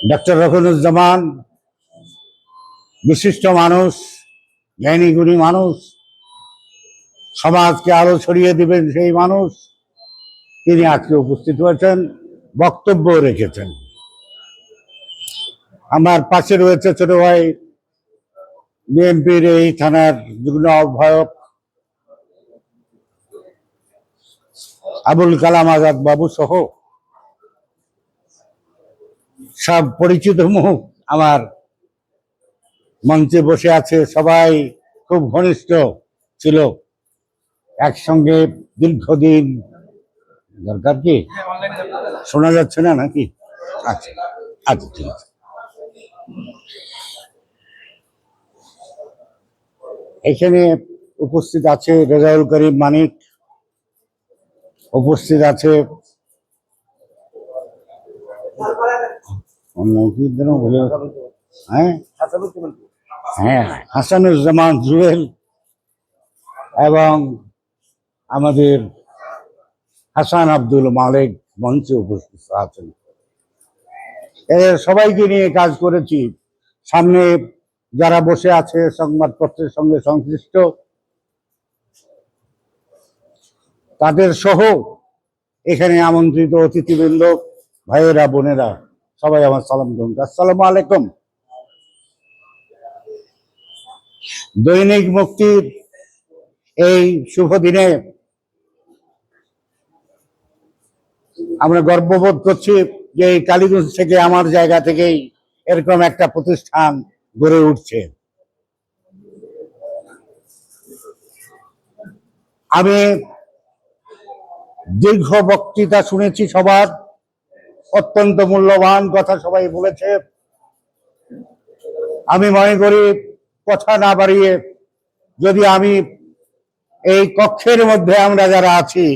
Doctor রফিনুজ্জামান বিশিষ্ট মানুষ, জ্ঞানী গুণী মানুষ, সমাজকে আলো ছড়িয়ে দিবেন সেই মানুষ, তিনি আজকে উপস্থিত হয়েছেন, বক্তব্য রেখেছেন। আমার পাশে রয়েছে ছোট ভাই, বিএনপির এই থানার যুগ্ম আহ্বায়ক, আবুল কালাম আজাদ বাবু সহ সব পরিচিত মুখ আমার মঞ্চে বসে আছে, সবাই খুব ঘনিষ্ঠ ছিল। একসঙ্গে দীর্ঘদিন দরকার কি? শোনা যাচ্ছে না নাকি? আচ্ছা আচ্ছা ঠিক আছে। এখানে উপস্থিত আছে রেজাউল করিম মানিক, উপস্থিত আছে হাসানুজ্জামান জুয়েল এবং আমাদের হাসান আব্দুল মালিক মঞ্চে উপস্থিত আছেন এদের সবাইকে নিয়ে কাজ করেছি সামনে যারা বসে আছে সংবাদপত্রের সঙ্গে সংশ্লিষ্ট তাদের সহ এখানে আমন্ত্রিত অতিথিবৃন্দ ভাইয়েরা, বোনেরা, সবাই আমার সালাম গ্রহণ করে। আসসালামু আলাইকুম। দৈনিক মুক্তির এই শুভ দিনে আমরা গর্ববোধ করছি যে এই কালীগঞ্জ থেকে, আমার জায়গা থেকেই এরকম একটা প্রতিষ্ঠান গড়ে উঠছে। আমি দীর্ঘ বক্তৃতা শুনেছি সবার। অত্যন্ত মূল্যবান কথা সবাই বলেছে। আমি মনে করি, কথা না বাড়িয়ে যদি আমি এই কক্ষের মধ্যে আমরা যারা আছি,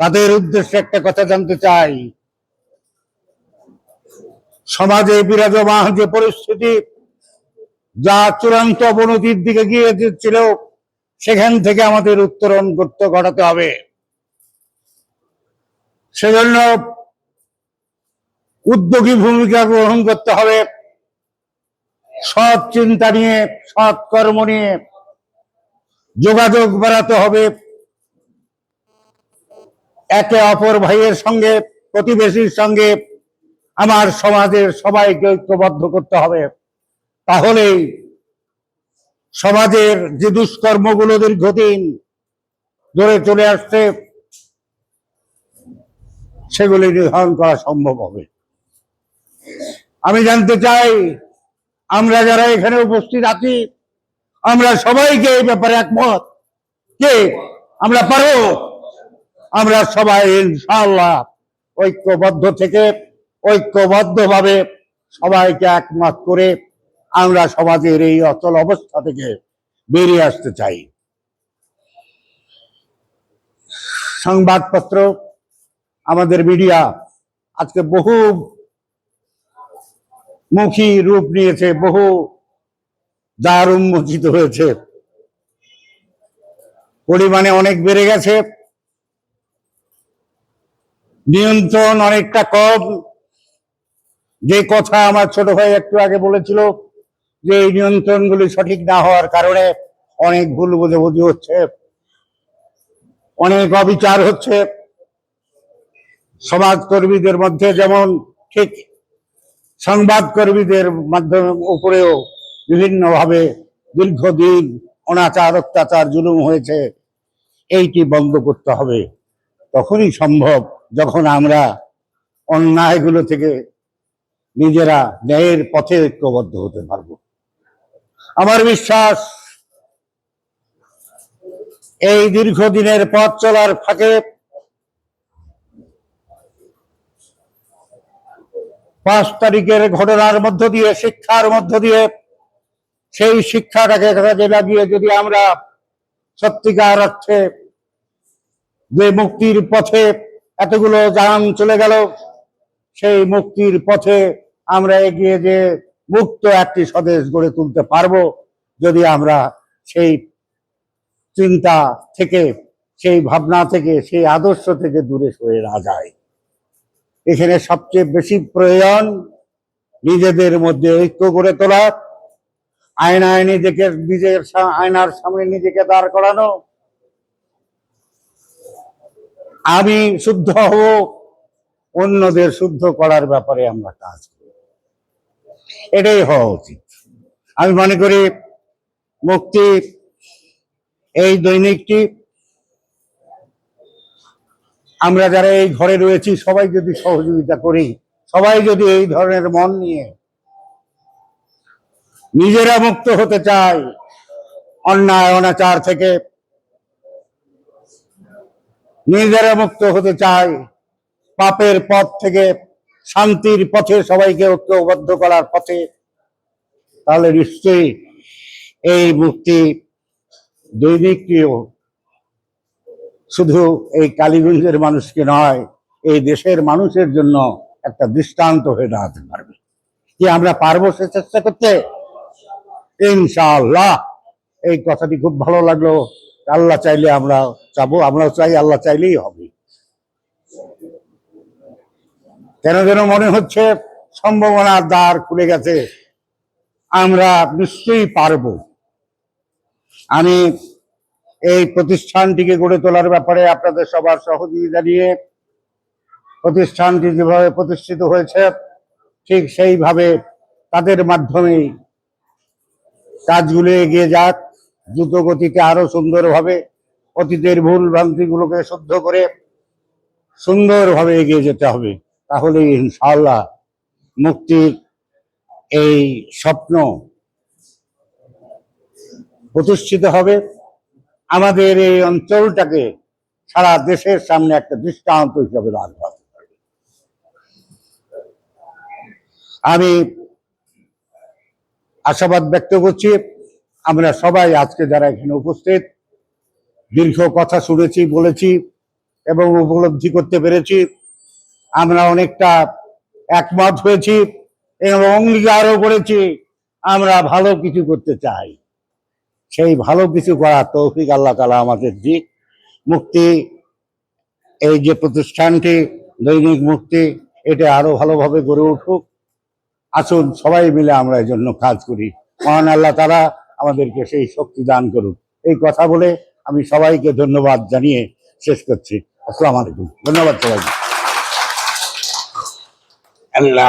তাদের উদ্দেশ্যে একটা কথা জানতে চাই। সমাজে বিরাজমান যে পরিস্থিতি, যা চূড়ান্ত অবনতির দিকে গিয়ে ছিল সেখান থেকে আমাদের উত্তরণ করতে ঘটাতে হবে। সেজন্য উদ্যোগী ভূমিকা গ্রহণ করতে হবে। সৎ চিন্তা নিয়ে, সৎ কর্ম নিয়ে যোগাযোগ বাড়াতে হবে। একে অপর ভাইয়ের সঙ্গে, প্রতিবেশীর সঙ্গে আমার সমাজের সবাইকে ঐক্যবদ্ধ করতে হবে। তাহলেই সমাজের যে দুষ্কর্মগুলো দীর্ঘদিন ধরে চলে আসছে, সেগুলি নির্ধারণ করা সম্ভব হবে। আমি জানতে চাই, আমরা যারা এখানে উপস্থিত আছি, আমরা সবাইকে এই ব্যাপারে একমত? কে? আমরা পারো আমরা সবাই ইনশাআল্লাহ ঐক্যবদ্ধ থেকে ঐক্যবদ্ধভাবে সবাইকে একমত করে আমরা সমাজের এই অচল অবস্থা থেকে বেরিয়ে আসতে চাই। সংবাদপত্র, আমাদের মিডিয়া, আজকে বহু মুখী রূপ নিয়েছে, বহু দ্বার উন্মোচিত হয়েছে। পরিমাণে অনেক বেড়ে গেছে। নিয়ন্ত্রণ অনেকটা কম। যে কথা আমার ছোট ভাই একটু আগে বলেছিল যে এই নিয়ন্ত্রণগুলি সঠিক না হওয়ার কারণে অনেক ভুল বোঝাবুঝি হচ্ছে, অনেক অবিচার হচ্ছে। সমাজকর্মীদের মধ্যে যেমন ঠিক সংবাদকর্মীদের মাধ্যমে উপরেও বিভিন্নভাবে দীর্ঘদিন অনাচার, অত্যাচার জুলুম হয়েছে, এইটি বন্ধ করতে হবে। তখনই সম্ভব যখন আমরা অন্যায়গুলো থেকে নিজেরা ন্যায়ের পথে ঐক্যবদ্ধ হতে পারব। আমার বিশ্বাস, এই দীর্ঘদিনের পথ চলার ফাঁকে পাঁচ তারিখের ঘটনার মধ্য দিয়ে, শিক্ষার মধ্য দিয়ে, সেই শিক্ষাটাকে কাজে লাগিয়ে যদি আমরা সত্যিকার অর্থে যে মুক্তির পথে এতগুলো যান চলে গেল, সেই মুক্তির পথে আমরা এগিয়ে যে মুক্ত একটি স্বদেশ গড়ে তুলতে পারব, যদি আমরা সেই চিন্তা থেকে, সেই ভাবনা থেকে, সেই আদর্শ থেকে দূরে সরে না যায় এখানে সবচেয়ে বেশি প্রয়োজন নিজেদের মধ্যে ঐক্য করে তোলা আয়নায় নিজেকে নিজের আয়নার সামনে নিজেকে দাঁড় করানো। আমি শুদ্ধ হব, অন্যদের শুদ্ধ করার ব্যাপারে আমরা কাজ করি। এটাই হওয়া উচিত। আমি মনে করি মুক্তি এই দৈনিকটি আমরা যারা এই ঘরে রয়েছি, সবাই যদি সহযোগিতা করি, সবাই যদি এই ধরনের মন নিয়ে নিজেরা মুক্ত হতে চায়, অন্যায়, অনাচার থেকে নিজেরা মুক্ত হতে চায়, পাপের পথ থেকে শান্তির পথে সবাইকে ঐক্যবদ্ধ করার পথে, তাহলে নিশ্চয়ই এই মুক্তি দৈনিকটিও শুধু এই কালীগঞ্জের মানুষকে নয়, এই দেশের মানুষের জন্য একটা দৃষ্টান্ত হয়ে দাঁড়াতে পারবে। কি আমরা পারব সে চেষ্টা করতে? ইনশাআল্লাহ। এই কথাটি খুব ভালো লাগল। আল্লাহ চাইলে আমরা চাবো, আমরাও চাই আল্লাহ চাইলেই হবে। কেন যেন মনে হচ্ছে সম্ভাবনার দ্বার খুলে গেছে। আমরা নিশ্চয়ই পারব। আমি এই প্রতিষ্ঠানটিকে গড়ে তোলার ব্যাপারে আপনাদের সবার সহযোগিতা নিয়ে প্রতিষ্ঠানটি যেভাবে প্রতিষ্ঠিত হয়েছে, ঠিক সেইভাবে তাদের মাধ্যমেই কাজগুলো এগিয়ে যাক দ্রুত গতিতে আরও সুন্দরভাবে অতীতের ভুল ভ্রান্তিগুলোকে শুদ্ধ করে সুন্দরভাবে এগিয়ে যেতে হবে। তাহলে ইনশাল্লাহ মুক্তির এই স্বপ্ন প্রতিষ্ঠিত হবে। আমাদের এই অঞ্চলটাকে সারা দেশের সামনে একটা দৃষ্টান্ত হিসাবে করাতে আমি আশাবাদ ব্যক্ত করছি, আমরা সবাই আজকে যারা এখানে উপস্থিত, দীর্ঘ কথা শুনেছি, বলেছি এবং উপলব্ধি করতে পেরেছি। আমরা অনেকটা একমত হয়েছি এবং অঙ্গীকারও করেছি, আমরা ভালো কিছু করতে চাই। সেই ভালো কিছু করার তৌফিক আল্লাহ তালা আমাদের দিক। মুক্তি, এই যে প্রতিষ্ঠানটি, দৈনিক মুক্তি, এটা আরও ভালোভাবে গড়ে উঠুক। আসুন, সবাই মিলে আমরা এই জন্য কাজ করি। মহান আল্লাহ তারা আমাদেরকে সেই শক্তি দান করুন এই কথা বলে আমি সবাইকে ধন্যবাদ জানিয়ে শেষ করছি। আসসালাম আলাইকুম। ধন্যবাদ সবাইকে। আল্লাহ।